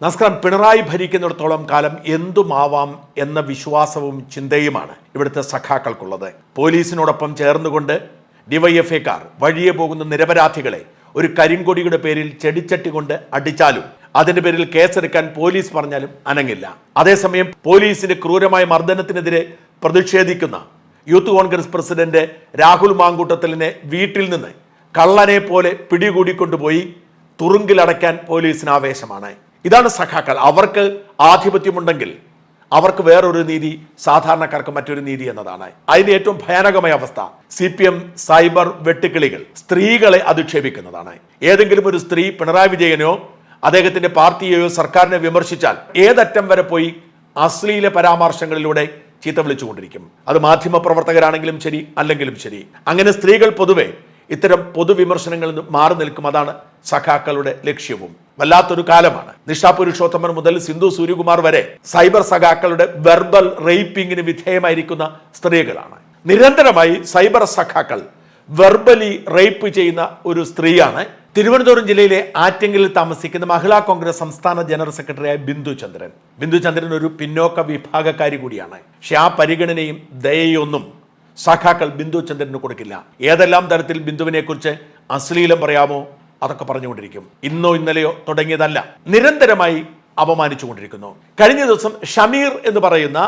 നമസ്കാരം. പിണറായി ഭരിക്കുന്നിടത്തോളം കാലം എന്തുമാവാം എന്ന വിശ്വാസവും ചിന്തയുമാണ് ഇവിടുത്തെ സഖാക്കൾക്കുള്ളത്. പോലീസിനോടൊപ്പം ചേർന്നുകൊണ്ട് ഡിവൈഎഫ്ഐക്കാർ വഴിയെ പോകുന്ന നിരപരാധികളെ ഒരു കരിങ്കൊടിയുടെ പേരിൽ ചെടിച്ചട്ടി കൊണ്ട് അടിച്ചാലും അതിന്റെ പേരിൽ കേസെടുക്കാൻ പോലീസ് പറഞ്ഞാലും അനങ്ങില്ല. അതേസമയം പോലീസിന്റെ ക്രൂരമായ മർദ്ദനത്തിനെതിരെ പ്രതിഷേധിക്കുന്ന യൂത്ത് കോൺഗ്രസ് പ്രസിഡന്റ് രാഹുൽ മാങ്കൂട്ടത്തലിനെ വീട്ടിൽ നിന്ന് കള്ളനെ പോലെ പിടികൂടിക്കൊണ്ടുപോയി തുറുങ്കിലടയ്ക്കാൻ പോലീസിന് ആവേശമാണ്. ഇതാണ് സഖാക്കൾ. അവർക്ക് ആധിപത്യമുണ്ടെങ്കിൽ അവർക്ക് വേറൊരു നീതി സാധാരണക്കാർക്ക് മറ്റൊരു നീതി എന്നതാണ്. അതിന്റെ ഏറ്റവും ഭയാനകമായ അവസ്ഥ സി പി എം സൈബർ വെട്ടുക്കിളികൾ സ്ത്രീകളെ അധിക്ഷേപിക്കുന്നതാണ്. ഏതെങ്കിലും ഒരു സ്ത്രീ പിണറായി വിജയനോ അദ്ദേഹത്തിന്റെ പാർട്ടിയെയോ സർക്കാരിനെ വിമർശിച്ചാൽ ഏതറ്റം വരെ പോയി അശ്ലീല പരാമർശങ്ങളിലൂടെ ചീത്ത വിളിച്ചുകൊണ്ടിരിക്കും. അത് മാധ്യമ പ്രവർത്തകരാണെങ്കിലും ശരി അല്ലെങ്കിലും ശരി. അങ്ങനെ സ്ത്രീകൾ പൊതുവെ ഇത്തരം പൊതുവിമർശനങ്ങളിൽ നിന്ന് മാറി നിൽക്കും. അതാണ് സഖാക്കളുടെ ലക്ഷ്യവും വല്ലാത്തൊരു കാലമാണ്. നിഷാ പുരുഷോത്തമൻ മുതൽ സിന്ധു സൂര്യകുമാർ വരെ സൈബർ സഖാക്കളുടെ വെർബൽ റേപ്പിംഗിന് വിധേയമായിരിക്കുന്ന സ്ത്രീകളാണ്. നിരന്തരമായി സൈബർ സഖാക്കൾ വെർബലി റേപ്പ് ചെയ്യുന്ന ഒരു സ്ത്രീയാണ്. തിരുവനന്തപുരം ജില്ലയിലെ ആറ്റിങ്ങലിൽ താമസിക്കുന്ന മഹിളാ കോൺഗ്രസ് സംസ്ഥാന ജനറൽ സെക്രട്ടറിയായ ബിന്ദു ചന്ദ്രൻ. ബിന്ദു ചന്ദ്രൻ ഒരു പിന്നോക്ക വിഭാഗക്കാരി കൂടിയാണ്. പക്ഷെ ആ പരിഗണനയും ദയയൊന്നും സഖാക്കൾ ബിന്ദു ചന്ദ്രന് കൊടുക്കില്ല. ഏതെല്ലാം തരത്തിൽ ബിന്ദുവിനെ കുറിച്ച് അശ്ലീലം പറയാമോ? അതൊക്കെ പറഞ്ഞുകൊണ്ടിരിക്കും. ഇന്നോ ഇന്നലെയോ തുടങ്ങിയതല്ല. നിരന്തരമായി അപമാനിച്ചുകൊണ്ടിരിക്കുന്നു. കഴിഞ്ഞ ദിവസം ഷമീർ എന്ന് പറയുന്ന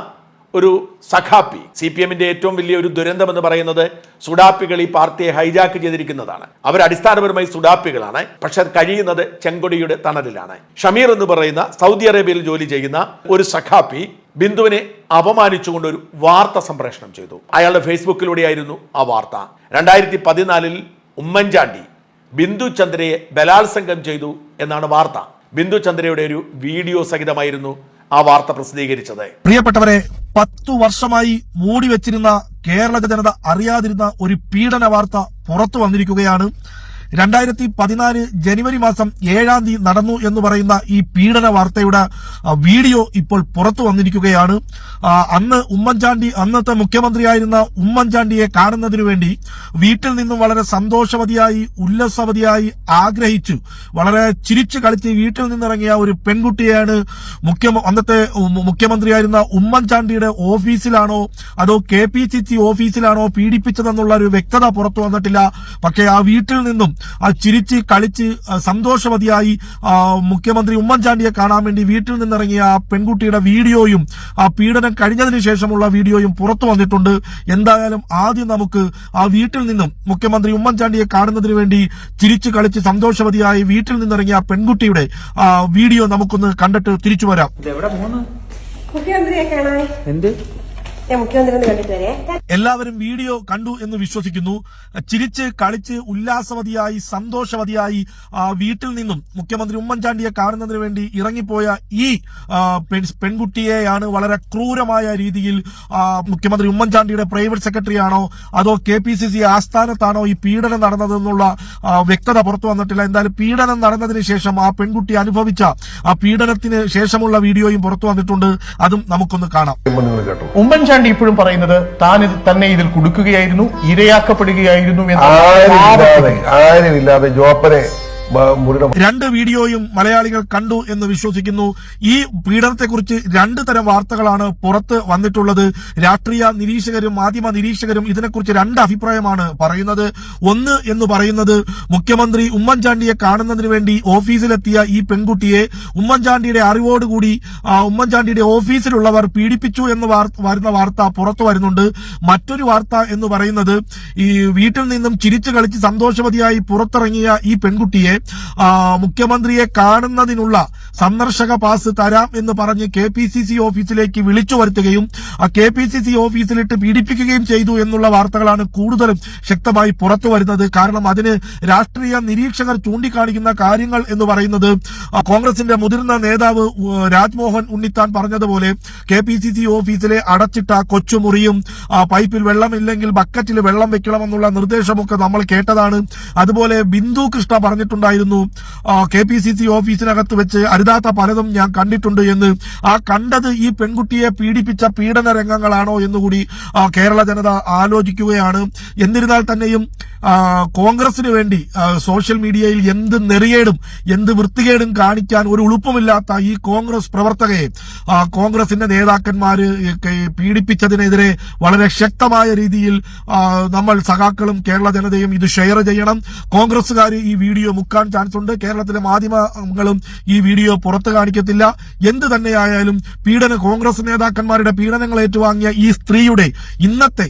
ഒരു സഖാപ്പി സി പി എമ്മിന്റെ ഏറ്റവും വലിയ ഒരു ദുരന്തം എന്ന് പറയുന്നത് സുഡാപ്പികൾ ഈ പാർട്ടിയെ ഹൈജാക്ക് ചെയ്തിരിക്കുന്നതാണ്. അവർ അടിസ്ഥാനപരമായി സുഡാപ്പികളാണ് പക്ഷെ അത് കഴിയുന്നത് ചെങ്കൊടിയുടെ തണലിലാണ്. ഷമീർ എന്ന് പറയുന്ന സൗദി അറേബ്യയിൽ ജോലി ചെയ്യുന്ന ഒരു സഖാപ്പി ബിന്ദുവിനെ അപമാനിച്ചുകൊണ്ട് ഒരു വാർത്ത സംപ്രേഷണം ചെയ്തു. അയാളുടെ ഫേസ്ബുക്കിലൂടെയായിരുന്നു ആ വാർത്ത. രണ്ടായിരത്തി പതിനാലിൽ ഉമ്മൻചാണ്ടി ബിന്ദു ചന്ദ്രയെ ബലാത്സംഗം ചെയ്തു എന്നാണ് വാർത്ത. ബിന്ദു ചന്ദ്രയുടെ ഒരു വീഡിയോ സഹിതമായിരുന്നു ആ വാർത്ത പ്രസിദ്ധീകരിച്ചത്. പ്രിയപ്പെട്ടവരെ പത്തു വർഷമായി മൂടി വെച്ചിരുന്ന കേരള ജനത അറിയാതിരുന്ന ഒരു പീഡന വാർത്ത പുറത്തു വന്നിരിക്കുകയാണ്. രണ്ടായിരത്തി പതിനാല് ജനുവരി മാസം ഏഴാം തീയതി നടന്നു എന്ന് പറയുന്ന ഈ പീഡന വാർത്തയുടെ വീഡിയോ ഇപ്പോൾ പുറത്തു വന്നിരിക്കുകയാണ്. അന്ന് ഉമ്മൻചാണ്ടി അന്നത്തെ മുഖ്യമന്ത്രിയായിരുന്ന ഉമ്മൻചാണ്ടിയെ കാണുന്നതിനു വേണ്ടി വീട്ടിൽ നിന്നും വളരെ സന്തോഷവതിയായി ഉല്ലസവതിയായി ആഗ്രഹിച്ചു. വളരെ ചിരിച്ചു കളിച്ച് വീട്ടിൽ നിന്നിറങ്ങിയ ഒരു പെൺകുട്ടിയാണ് അന്നത്തെ മുഖ്യമന്ത്രിയായിരുന്ന ഉമ്മൻചാണ്ടിയുടെ ഓഫീസിലാണോ അതോ കെ പി സി സി ഓഫീസിലാണോ പീഡിപ്പിച്ചതെന്നുള്ള ഒരു വ്യക്തത പുറത്തു വന്നിട്ടില്ല. പക്ഷേ ആ വീട്ടിൽ നിന്നും ആ ചിരിച്ച് കളിച്ച് സന്തോഷവതിയായി മുഖ്യമന്ത്രി ഉമ്മൻചാണ്ടിയെ കാണാൻ വേണ്ടി വീട്ടിൽ നിന്നിറങ്ങിയ ആ പെൺകുട്ടിയുടെ വീഡിയോയും ആ പീഡനം കഴിഞ്ഞതിന് ശേഷമുള്ള വീഡിയോയും പുറത്തു വന്നിട്ടുണ്ട്. എന്തായാലും ആദ്യം നമുക്ക് ആ വീട്ടിൽ നിന്നും മുഖ്യമന്ത്രി ഉമ്മൻചാണ്ടിയെ കാണുന്നതിന് വേണ്ടി ചിരിച്ചു കളിച്ച് സന്തോഷവതിയായി വീട്ടിൽ നിന്നിറങ്ങിയ ആ പെൺകുട്ടിയുടെ ആ വീഡിയോ നമുക്കൊന്ന് കണ്ടിട്ട് തിരിച്ചു വരാം. മുഖ്യമന്ത്രിയെ കാണാൻ. എന്ത്? ഞാൻ മുഖ്യമന്ത്രി കണ്ടിട്ട് വരെ. എല്ലാവരും വീഡിയോ കണ്ടു എന്ന് വിശ്വസിക്കുന്നു. ചിരിച്ച് കളിച്ച് ഉല്ലാസവതിയായി സന്തോഷവതിയായി വീട്ടിൽ നിന്നും മുഖ്യമന്ത്രി ഉമ്മൻചാണ്ടിയെ കാണുന്നതിന് വേണ്ടി ഇറങ്ങിപ്പോയ ഈ പെൺകുട്ടിയെയാണ് വളരെ ക്രൂരമായ രീതിയിൽ മുഖ്യമന്ത്രി ഉമ്മൻചാണ്ടിയുടെ പ്രൈവറ്റ് സെക്രട്ടറി ആണോ അതോ കെ പി സി സി ആസ്ഥാനത്താണോ ഈ പീഡനം നടന്നതെന്നുള്ള വ്യക്തത പുറത്തു വന്നിട്ടില്ല. എന്തായാലും പീഡനം നടന്നതിന് ശേഷം ആ പെൺകുട്ടി അനുഭവിച്ച ആ പീഡനത്തിന് ശേഷമുള്ള വീഡിയോയും പുറത്തു വന്നിട്ടുണ്ട്. അതും നമുക്കൊന്ന് കാണാം. കേട്ടു ഉമ്മൻചാണ്ടി ഇപ്പോഴും പറയുന്നത് താൻ ഇത് തന്നെ ഇതിൽ കുടുക്കുകയായിരുന്നു ഇരയാക്കപ്പെടുകയായിരുന്നു എന്ന്. ആരുമില്ലാതെ ആരുമില്ലാതെ ജോപ്പനെ രണ്ട് വീഡിയോയും മലയാളികൾ കണ്ടു എന്ന് വിശ്വസിക്കുന്നു. ഈ പീഡനത്തെക്കുറിച്ച് രണ്ട് തരം വാർത്തകളാണ് പുറത്ത് വന്നിട്ടുള്ളത്. രാഷ്ട്രീയ നിരീക്ഷകരും മാധ്യമ നിരീക്ഷകരും ഇതിനെക്കുറിച്ച് രണ്ട് അഭിപ്രായമാണ് പറയുന്നത്. ഒന്ന് എന്ന് പറയുന്നത് മുഖ്യമന്ത്രി ഉമ്മൻചാണ്ടിയെ കാണുന്നതിന് വേണ്ടി ഓഫീസിലെത്തിയ ഈ പെൺകുട്ടിയെ ഉമ്മൻചാണ്ടിയുടെ അറിവോടുകൂടി ഉമ്മൻചാണ്ടിയുടെ ഓഫീസിലുള്ളവർ പീഡിപ്പിച്ചു എന്ന് വരുന്ന വാർത്ത പുറത്തു വരുന്നുണ്ട്. മറ്റൊരു വാർത്ത എന്ന് പറയുന്നത് ഈ വീട്ടിൽ നിന്നും ചിരിച്ചു കളിച്ച് സന്തോഷവതിയായി പുറത്തിറങ്ങിയ ഈ പെൺകുട്ടിയെ മുഖ്യമന്ത്രിയെ കാണുന്നതിനുള്ള സന്ദർശക പാസ് തരാം എന്ന് പറഞ്ഞ് കെ പി സി സി ഓഫീസിലേക്ക് വിളിച്ചു വരുത്തുകയും ആ കെ പി സി സി ഓഫീസിലിട്ട് പീഡിപ്പിക്കുകയും ചെയ്തു എന്നുള്ള വാർത്തകളാണ് കൂടുതലും ശക്തമായി പുറത്തു വരുന്നത്. കാരണം അതിന് രാഷ്ട്രീയ നിരീക്ഷകർ ചൂണ്ടിക്കാണിക്കുന്ന കാര്യങ്ങൾ എന്ന് പറയുന്നത് കോൺഗ്രസിന്റെ മുതിർന്ന നേതാവ് രാജ്മോഹൻ ഉണ്ണിത്താൻ പറഞ്ഞതുപോലെ കെ പി സി സി ഓഫീസിലെ അടച്ചിട്ട കൊച്ചുമുറിയും പൈപ്പിൽ വെള്ളമില്ലെങ്കിൽ ബക്കറ്റിൽ വെള്ളം വെക്കണമെന്നുള്ള നിർദ്ദേശമൊക്കെ നമ്മൾ കേട്ടതാണ്. അതുപോലെ ബിന്ദു കൃഷ്ണ പറഞ്ഞിട്ടുണ്ടായിരുന്നു പറയുന്നുണ്ടായിരുന്നു കെ പി സി സി ഓഫീസിനകത്ത് വെച്ച് അരുതാത്ത പലതും ഞാൻ കണ്ടിട്ടുണ്ട് എന്ന്. ആ കണ്ടത് ഈ പെൺകുട്ടിയെ പീഡിപ്പിച്ച പീഡന രംഗങ്ങളാണോ എന്നുകൂടി കേരള ജനത ആലോചിക്കുകയാണ്. എന്നിരുന്നാൽ തന്നെയും കോൺഗ്രസിന് വേണ്ടി സോഷ്യൽ മീഡിയയിൽ എന്ത് നെറിയേടും എന്ത് വൃത്തികേടും കാണിക്കാൻ ഒരു ഉളുപ്പമില്ലാത്ത ഈ കോൺഗ്രസ് പ്രവർത്തകയെ കോൺഗ്രസിന്റെ നേതാക്കന്മാര് പീഡിപ്പിച്ചതിനെതിരെ വളരെ ശക്തമായ രീതിയിൽ നമ്മൾ സഖാക്കളും കേരള ജനതയും ഇത് ഷെയർ ചെയ്യണം. കോൺഗ്രസ്സുകാർ ഈ വീഡിയോ മുക്കാൻ ചാൻസ് ഉണ്ട്. കേരളത്തിലെ മാധ്യമങ്ങളും ഈ വീഡിയോ പുറത്തു കാണിക്കത്തില്ല. എന്ത് തന്നെയായാലും പീഡന കോൺഗ്രസ് നേതാക്കന്മാരുടെ പീഡനങ്ങൾ ഏറ്റുവാങ്ങിയ ഈ സ്ത്രീയുടെ ഇന്നത്തെ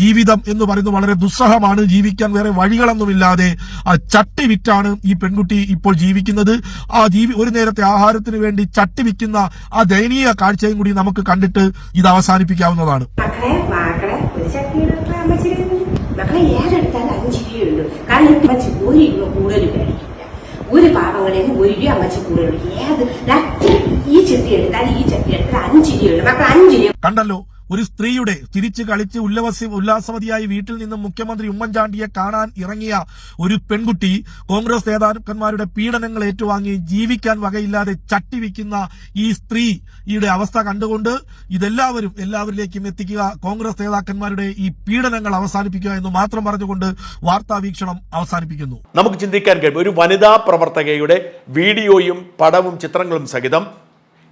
ജീവിതം എന്ന് പറയുന്നത് വളരെ ദുസ്സഹമാണ്. ജീവിക്കാൻ വേറെ വഴികളൊന്നുമില്ലാതെ ആ, ചട്ടി വിറ്റാണ് ഈ പെൺകുട്ടി ഇപ്പോൾ ജീവിക്കുന്നത്. ആ ജീവി ഒരു നേരത്തെ ആഹാരത്തിന് വേണ്ടി ചട്ടി വിൽക്കുന്ന ആ ദയനീയ കാഴ്ചയും കൂടി നമുക്ക് കണ്ടിട്ട് ഇത് അവസാനിപ്പിക്കാവുന്നതാണ്. മക്കളെ അഞ്ച് രൂപയുള്ളൂ കാരണം ഒരു രൂപ കൂടുതൽ ഒരു പാവങ്ങളേന്ന് ഒരു രൂപ അമ്മച്ചി കൂടുതൽ ഏത് ഈ ചട്ടി എടുത്താൽ ഈ ചെട്ടി എടുത്താൽ അഞ്ച് രൂപയുള്ളൂ മക്കൾ അഞ്ച് രൂപ കണ്ടല്ലോ ഒരു സ്ത്രീയുടെ തിരിച്ച് കളിച്ച് ഉല്ലവസി ഉല്ലാസവതിയായി വീട്ടിൽ നിന്നും മുഖ്യമന്ത്രി ഉമ്മൻചാണ്ടിയെ കാണാൻ ഇറങ്ങിയ ഒരു പെൺകുട്ടി കോൺഗ്രസ് നേതാക്കന്മാരുടെ പീഡനങ്ങൾ ഏറ്റുവാങ്ങി ജീവിക്കാൻ വകയില്ലാതെ ചട്ടിവിക്കുന്ന ഈ സ്ത്രീയുടെ അവസ്ഥ കണ്ടുകൊണ്ട് ഇതെല്ലാവരും എല്ലാവരിലേക്കും എത്തിക്കുക കോൺഗ്രസ് നേതാക്കന്മാരുടെ ഈ പീഡനങ്ങൾ അവസാനിപ്പിക്കുക എന്ന് മാത്രം പറഞ്ഞുകൊണ്ട് വാർത്താ വീക്ഷണം അവസാനിപ്പിക്കുന്നു. നമുക്ക് ചിന്തിക്കാൻ കഴിയും ഒരു വനിതാ പ്രവർത്തകയുടെ വീഡിയോയും പടവും ചിത്രങ്ങളും സഹിതം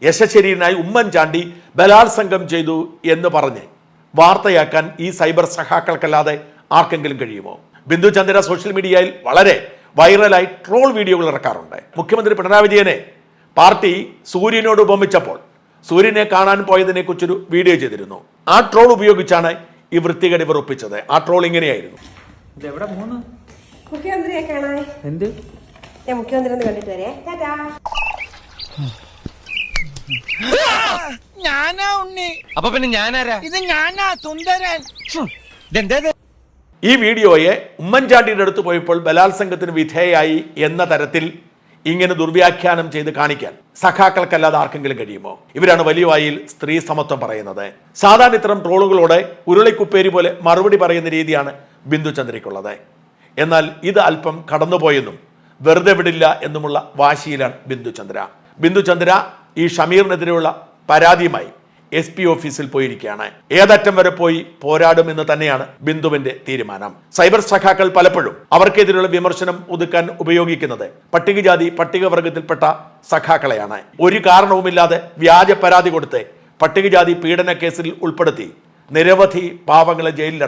യശശരീരനായി ഉമ്മൻചാണ്ടി ബലാത്സംഗം ചെയ്തു എന്ന് പറഞ്ഞ് വാർത്തയാക്കാൻ ഈ സൈബർ സഹാക്കൾക്കല്ലാതെ ആർക്കെങ്കിലും കഴിയുമോ? ബിന്ദു ചന്ദ്ര സോഷ്യൽ മീഡിയയിൽ വളരെ വൈറലായി ട്രോൾ വീഡിയോകൾ ഇറക്കാറുണ്ട്. മുഖ്യമന്ത്രി പിണറായി വിജയനെ പാർട്ടി സൂര്യനോട് ഉപമിച്ചപ്പോൾ സൂര്യനെ കാണാൻ പോയതിനെ കുറിച്ചൊരു വീഡിയോ ചെയ്തിരുന്നു. ആ ട്രോൾ ഉപയോഗിച്ചാണ് ഈ വൃത്തികേട് ഇവർ ഒപ്പിച്ചത്. ആ ട്രോൾ ഇങ്ങനെയായിരുന്നു. ഇതെവിടെ മൂന്ന്? മുഖ്യമന്ത്രിയെ കാണാൻ. എന്ത്? ഞാൻ മുഖ്യമന്ത്രി ഒന്ന് കണ്ടിട്ട് വരേ. ടാറ്റാ. ഞാനാ ഉണ്ണി. അപ്പൊ പിന്നെ ഞാനാരാ? ഇത് ഞാനാ സുന്ദരൻ. ഇതെന്തേ ഈ വീഡിയോയെ ഉമ്മൻചാണ്ടിയുടെ അടുത്ത് പോയപ്പോൾ ബലാത്സംഗത്തിന് വിധേയായി എന്ന തരത്തിൽ ഇങ്ങനെ ദുർവ്യാഖ്യാനം ചെയ്ത് കാണിക്കാൻ സഖാക്കൾക്കല്ലാതെ ആർക്കെങ്കിലും കഴിയുമോ? ഇവരാണ് വലിയ വായിൽ സ്ത്രീ സമത്വം പറയുന്നത്. സാധാരണ ഇത്തരം ട്രോളുകളോട് ഉരുളിക്കുപ്പേരി പോലെ മറുപടി പറയുന്ന രീതിയാണ് ബിന്ദു ചന്ദ്രയ്ക്കുള്ളത്. എന്നാൽ ഇത് അല്പം കടന്നുപോയെന്നും വെറുതെ വിടില്ല എന്നുമുള്ള വാശിയിലാണ് ബിന്ദു ചന്ദ്ര. ബിന്ദു ചന്ദ്ര ഈ ഷമീറിനെതിരെയുള്ള പരാതിയുമായി എസ് പി ഓഫീസിൽ പോയിരിക്കുകയാണ്. ഏതറ്റം വരെ പോയി പോരാടുമെന്ന് തന്നെയാണ് ബിന്ദുവിന്റെ തീരുമാനം. സൈബർ സഖാക്കൾ പലപ്പോഴും അവർക്കെതിരെയുള്ള വിമർശനം ഒതുക്കാൻ ഉപയോഗിക്കുന്നത് പട്ടികജാതി പട്ടികവർഗത്തിൽപ്പെട്ട സഖാക്കളെയാണ്. ഒരു കാരണവുമില്ലാതെ വ്യാജ പരാതി കൊടുത്ത് പട്ടികജാതി പീഡന കേസിൽ ഉൾപ്പെടുത്തി നിരവധി പാവങ്ങളെ ജയിലിൽ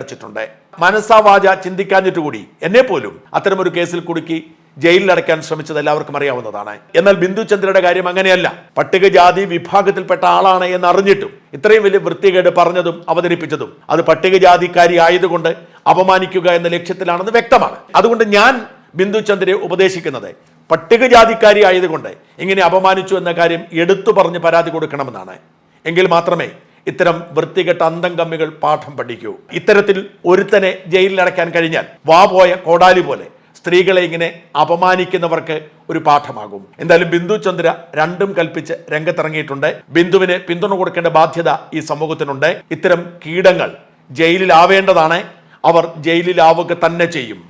അടച്ചിട്ടുണ്ട് ചിന്തിക്കാഞ്ഞിട്ട് കൂടി എന്നെ പോലും അത്തരമൊരു കേസിൽ കുടുക്കി ജയിലിൽ അടയ്ക്കാൻ ശ്രമിച്ചത് എല്ലാവർക്കും അറിയാവുന്നതാണ്. എന്നാൽ ബിന്ദു ചന്ദ്രയുടെ കാര്യം അങ്ങനെയല്ല. പട്ടികജാതി വിഭാഗത്തിൽപ്പെട്ട ആളാണ് എന്ന് അറിഞ്ഞിട്ടും ഇത്രയും വലിയ വൃത്തികേട് പറഞ്ഞതും അവതരിപ്പിച്ചതും അത് പട്ടികജാതിക്കാരി ആയതുകൊണ്ട് അപമാനിക്കുക എന്ന ലക്ഷ്യത്തിലാണെന്ന് വ്യക്തമാണ്. അതുകൊണ്ട് ഞാൻ ബിന്ദു ചന്ദ്രയെ ഉപദേശിക്കുന്നത് പട്ടികജാതിക്കാരി ആയതുകൊണ്ട് ഇങ്ങനെ അപമാനിച്ചു എന്ന കാര്യം എടുത്തു പറഞ്ഞ് പരാതി കൊടുക്കണമെന്നാണ്. എങ്കിൽ മാത്രമേ ഇത്തരം വൃത്തികെട്ട അന്തം കമ്മികൾ പാഠം പഠിക്കൂ. ഇത്തരത്തിൽ ഒരുത്തനെ ജയിലിൽ അടയ്ക്കാൻ കഴിഞ്ഞാൽ വാ പോയ കോടാലി പോലെ സ്ത്രീകളെ ഇങ്ങനെ അപമാനിക്കുന്നവർക്ക് ഒരു പാഠമാകും. എന്തായാലും ബിന്ദു ചന്ദ്ര രണ്ടും കൽപ്പിച്ച് രംഗത്തിറങ്ങിയിട്ടുണ്ട്. ബിന്ദുവിന് പിന്തുണ കൊടുക്കേണ്ട ബാധ്യത ഈ സമൂഹത്തിനുണ്ട്. ഇത്തരം കീടങ്ങൾ ജയിലിലാവേണ്ടതാണ്. അവർ ജയിലിലാവുക തന്നെ ചെയ്യും.